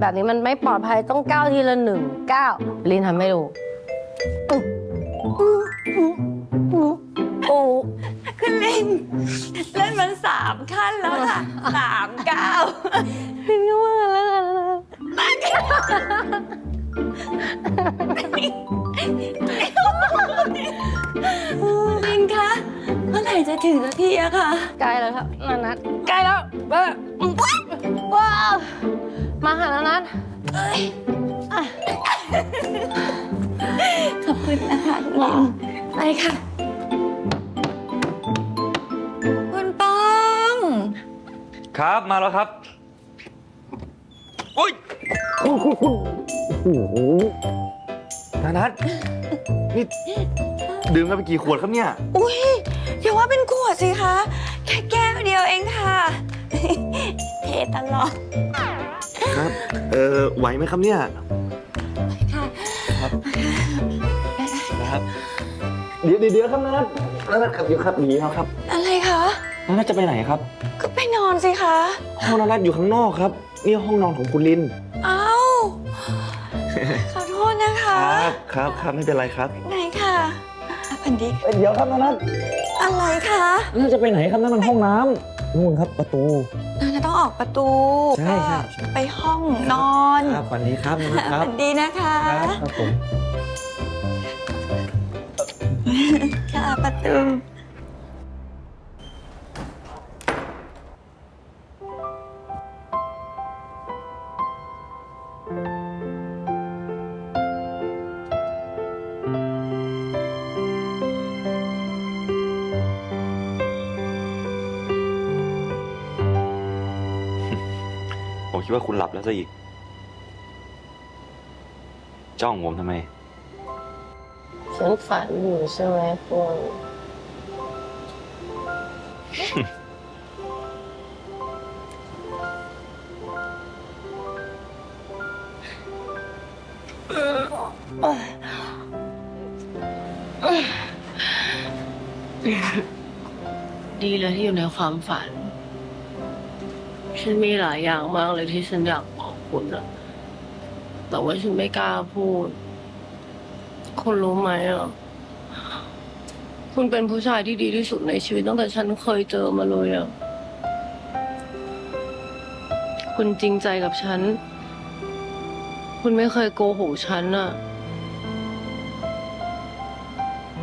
แบบนี้มันไม่ปลอดภัยต้องก้าวทีละหนึ่งก้าวลินทำให้ดูโอ้คุณลินเล่นมันสามขั้นแล้วค่ะสามก้าวลินก็ว่าแล้วกันนะลินคะเมื่อไหร่จะถึงสักทีอะคะใกล้แล้วครับนานัทใกล้แล้วเบ้อว้าว มาหานานัทขอบคุณนะคะคุณลินไปค่ะ คุณป้อง ครับมาแล้วครับอุ้ยโอ้โหนานัทนี่ดื่มกันไปกี่ขวดครับเนี่ย อุ้ยอย่าว่าเป็นขวดสิคะ แค่แก้วเดียวเองค่ะ เทตลอด ครับ เออไหวไหมครับเนี่ย ค่ะนะครับเดี๋ยวเดี๋ยวครับนานัทนานัทครับเดี๋ยวครับหนีแล้วครับอะไรคะนานัทจะไปไหนครับ ก็ไปนอนสิคะห้องนานัทอยู่ข้างนอกครับ นี่ห้องนอนของคุณลินเอ้าขอโทษนะคะ ครับครับครับไม่เป็นไรครับ ไหนค่ะพันดิเอ้ยเดี๋ยวครับนานัทอะไรคะนานัทจะไปไหนครับนั่นมันห้องน้ำนู่นครับประตูเราจะ ต้องออกประตูใช่ใช่ ก็ไปห้องนอนครับวันนี้ครับนานัทครับพันดีนะคะ ครับครับผม ค่ะประตู ผมคิดว่าคุณหลับแล้วซะอีก จ้องผมทำไม ฉันฝันอยู่ใช่ไหมคุณดีเลยที่อยู่ในความฝัน ฉันมีหลายอย่างมากเลยที่ฉันอยากบอกคุณอะแต่ว่าฉันไม่กล้าพูด คุณรู้ไหมอะคุณเป็นผู้ชายที่ดีที่สุดในชีวิตตั้งแต่ฉันเคยเจอมาเลยอะคุณจริงใจกับฉัน คุณไม่เคยโกหกฉันอะ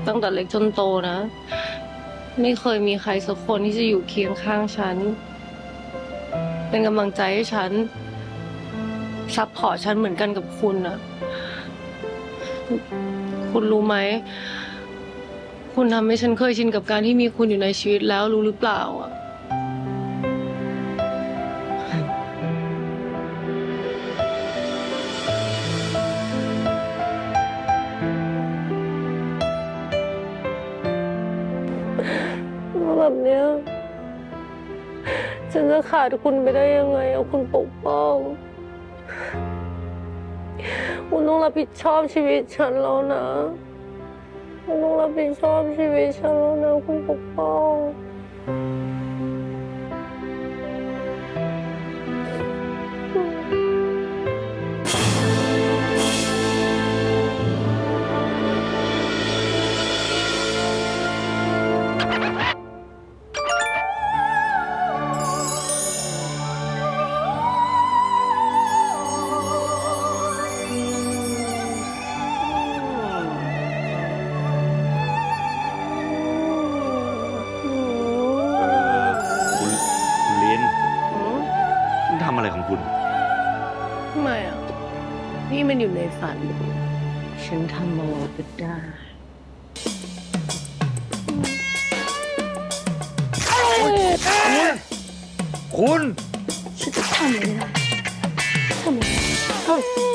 ตั้งแต่เล็กจนโตนะ ไม่เคยมีใครสักคนที่จะอยู่เคียงข้างฉัน เป็นกำลังใจให้ฉันซัพพอร์ตฉันเหมือนกันกับคุณอะคุณรู้ไหม คุณทำให้ฉันเคยชินกับการที่มีคุณอยู่ในชีวิตแล้วรู้หรือเปล่าอะแบบเนี้ย ฉันจะขาดคุณไปได้ยังไงเอาคุณปกป้อง คุณต้องรับผิดชอบชีวิตฉันแล้วนะ คุณต้องรับผิดชอบชีวิตฉันแล้วนะคุณปกป้อง ฝัน ฉันทำอะไรก็ได้คุณ ฉันจะทำอะไรทำอะไร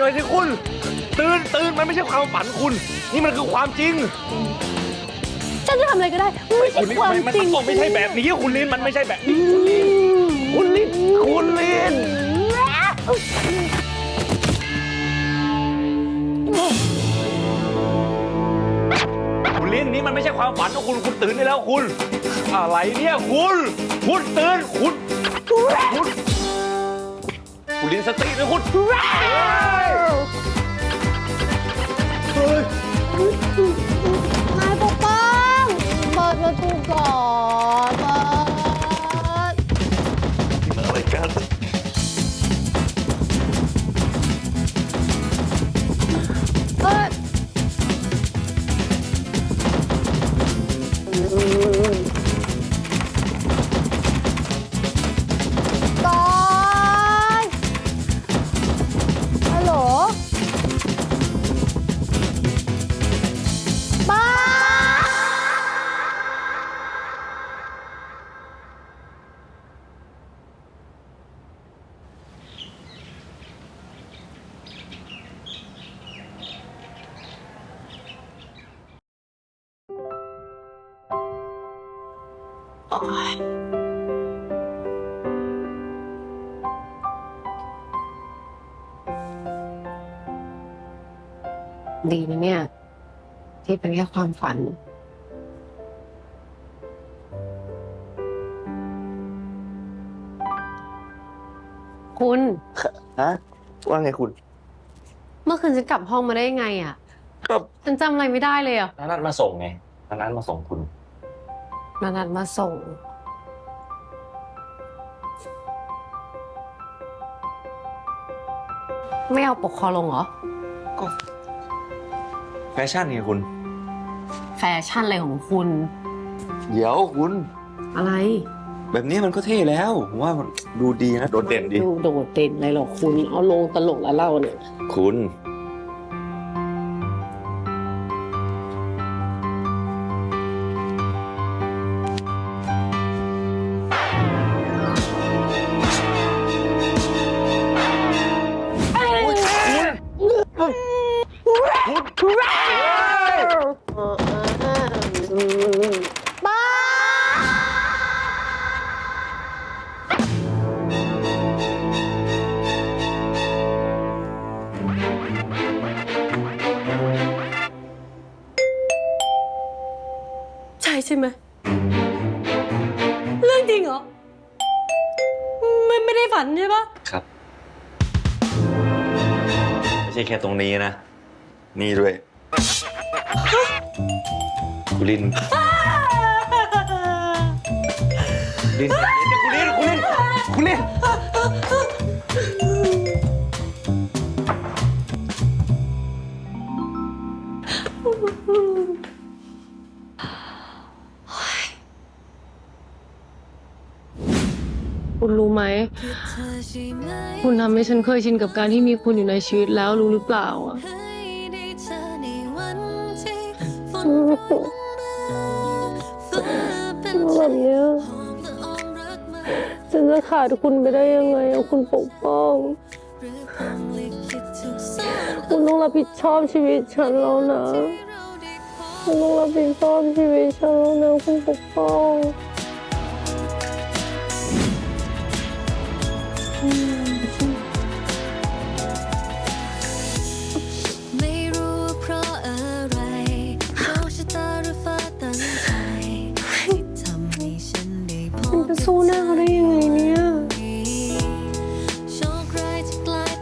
คุณลินมีสติหน่อยสิคุณ ตื่นตื่นมันไม่ใช่ความฝันคุณ นี่มันคือความจริง ฉันจะทำอะไรก็ได้ไม่ใช่คุณลินความมันมันจริงต้องไม่ใช่แบบนี้คุณลินมันไม่ใช่แบบนี้คุณลินคุณลินคุณลินนี่มันไม่ใช่ความฝันของคุณคุณตื่นได้แล้วคุณ อะไรเนี่ยคุณ คุณตื่นคุณคุณ คุณลินสติเลยคุณเฮ้ยนายปกป้องเปิดประตูก่อน ดีนะเนี่ย ที่เป็นแค่ความฝัน คุณ ฮะว่าไงคุณเมื่อคืนฉันกลับห้องมาได้ยังไงอะ ก็ฉันจำอะไรไม่ได้เลยอะ นัดมาส่งไงนัดมาส่งคุณ มานัดมาส่ง ไม่เอาปกคอลงเหรอ ก็แฟชั่นไงคุณ แฟชั่นอะไรของคุณ เดี๋ยวคุณ อะไร แบบนี้มันก็เท่แล้วผมว่ามันดูดีนะ โดดเด่นดี ดูโดดเด่นอะไรหรอกคุณ เอาลงตลกแล้วเล่าเนี่ย คุณ จริงเหรอ ไม่ไม่ได้ฝันใช่ปะครับ ไม่ใช่แค่ตรงนี้นะ นี่ด้วยคุณลินลินคุณลินคุณลินคุณลิน คุณทำให้ฉันเคยชินกับการที่มีคุณอยู่ในชีวิตแล้วรู้หรือเปล่าอะแบบเนี้ยฉันจะขาดคุณไปได้ยังไงอะคุณปกป้อง คุณต้องรับผิดชอบชีวิตฉันแล้วนะ คุณต้องรับผิดชอบชีวิตฉันแล้วนะคุณปกป้อง จะสู้หน้าเขาได้ยังไงเนี่ยฝ้าผ่า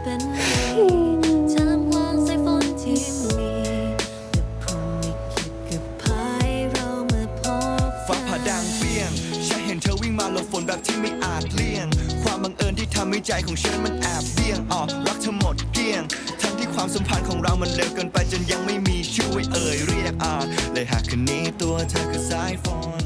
ด่างเราเมื่อพบฟ้าผ่าดังเปรี้ยงฉันเห็นเธอวิ่งมาหลบฝนแบบที่ไม่อาจเลี่ยง ความบังเอิญที่ทำให้ใจของฉันมันแอบเบี่ยงออกรักเธอหมดเกลี้ยง ทั้งที่ความสัมพันธ์ของเรามันเร็วเกินไปจนยังไม่มีชื่อไว้เอ่ยเรียกอ่าเลยหากคืนนี้ตัวเธอคือสายฝน